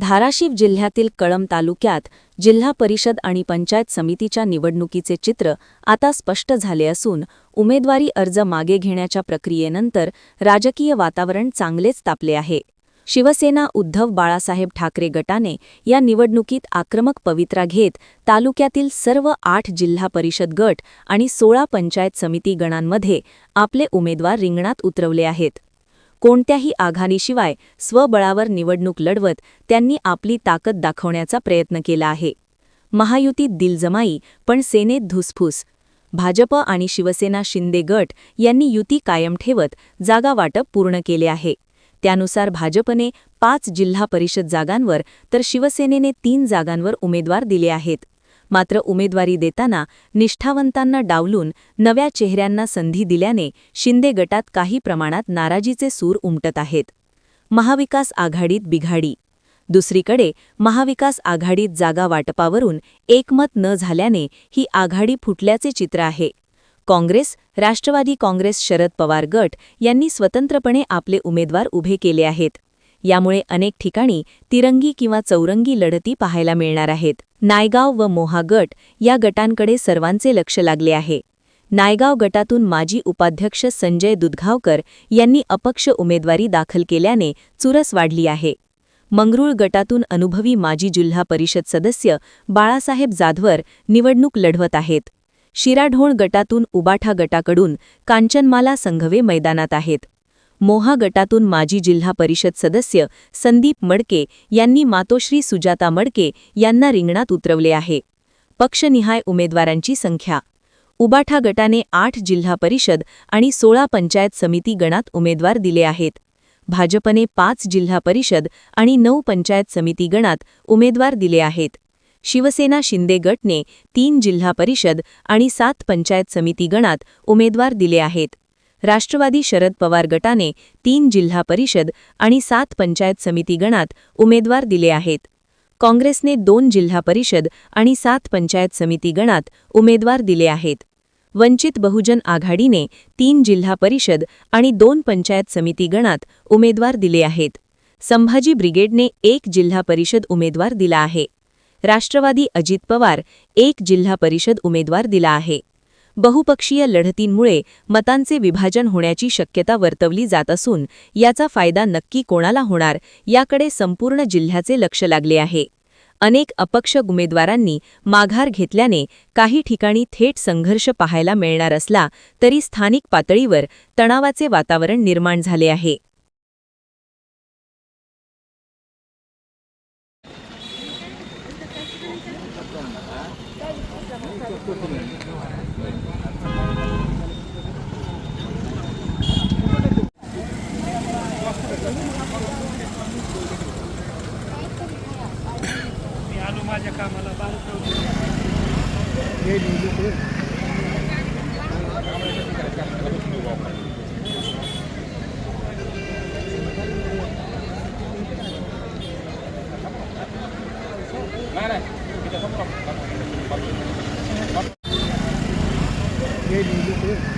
धाराशिव जिल्ह्यातील कळम तालुक्यात जिल्हा परिषद आणि पंचायत समितीच्या निवडणुकीचे चित्र आता स्पष्ट झाले असून उमेदवारी अर्ज मागे घेण्याच्या प्रक्रियेनंतर राजकीय वातावरण चांगलेच तापले आहे. शिवसेना उद्धव बाळासाहेब ठाकरे गटाने या निवडणुकीत आक्रमक पवित्रा घेत तालुक्यातील सर्व आठ जिल्हा परिषद गट आणि सोळा पंचायत समिती गणांमध्ये आपले उमेदवार रिंगणात उतरवले आहेत. कोणत्याही आघाडीशिवाय स्वबळावर निवडणूक लढवत त्यांनी आपली ताकद दाखवण्याचा प्रयत्न केला आहे. महायुतीत दिलजमाई पण सेनेत धुसफूस. भाजप आणि शिवसेना शिंदे गट यांनी युती कायम ठेवत जागा वाटप पूर्ण केले आहे. त्यानुसार भाजपने पाच जिल्हा परिषद जागांवर तर शिवसेनेने तीन जागांवर उमेदवार दिले आहेत. मात्र उमेदवारी देताना निष्ठावंतांना डावलून नव्या चेहऱ्यांना संधी दिल्याने शिंदे गटात काही प्रमाणात नाराजीचे सूर उमटत आहेत. महाविकास आघाडीत बिघाडी. दुसरीकडे महाविकास आघाडीत जागा वाटपावरून एकमत न झाल्याने ही आघाडी फुटल्याचे चित्र आहे. काँग्रेस राष्ट्रवादी काँग्रेस शरद पवार गट यांनी स्वतंत्रपणे आपले उमेदवार उभे केले आहेत. यामुळे अनेक ठिकाणी तिरंगी किंवा चौरंगी लढती पाहायला मिळणार आहेत. नायगाव व मोहा गट या गटांकडे सर्वांचे लक्ष लागले आहे. नायगाव गटातून माजी उपाध्यक्ष संजय दुधगावकर यांनी अपक्ष उमेदवारी दाखल केल्याने चुरस वाढली आहे. मंगरूळ गटातून अनुभवी माजी जिल्हा परिषद सदस्य बाळासाहेब जाधवर निवडणूक लढवत आहेत. शिराढोण गटातून उबाठा गटाकडून कांचनमाला संघवे मैदानात आहेत. मोहा गटातून माजी जिल्हा परिषद सदस्य संदीप मडके यांनी मातोश्री सुजाता मडके यांना रिंगणात उतरवले आहे. पक्षनिहाय उमेदवारांची संख्या. उबाठा गटाने आठ जिल्हा परिषद आणि सोळा पंचायत समिती गणात उमेदवार दिले आहेत. भाजपने पाच जिल्हा परिषद आणि नऊ पंचायत समिती गणात उमेदवार दिले आहेत. शिवसेना शिंदे गटने तीन जिल्हा परिषद आणि सात पंचायत समिती गणात उमेदवार दिले आहेत. राष्ट्रवादी शरद पवार गटाने तीन जिल्हा परिषद आणि सात पंचायत समिती गणात उमेदवार दिले आहेत. काँग्रेसने दोन जिल्हा परिषद आणि सात पंचायत समिती गणात उमेदवार दिले आहेत. वंचित बहुजन आघाडीने तीन जिल्हा परिषद आणि दोन पंचायत समिती गणात उमेदवार दिले आहेत. संभाजी ब्रिगेडने एक जिल्हा परिषद उमेदवार दिला आहे. राष्ट्रवादी अजित पवार एक जिल्हा परिषद उमेदवार दिला आहे. बहुपक्षीय लढतींमुळे मतांचे विभाजन होण्याची शक्यता वर्तवली जात असून याचा फायदा नक्की कोणाला होणार याकडे संपूर्ण जिल्ह्याचे लक्ष लागले आहे. अनेक अपक्ष उमेदवारांनी माघार घेतल्याने काही ठिकाणी थेट संघर्ष पाहायला मिळणार असला तरी स्थानिक पातळीवर तणावाचे वातावरण निर्माण झाले आहे. आलो माझ्या कामाला बांधतो All right. Hãy subscribe cho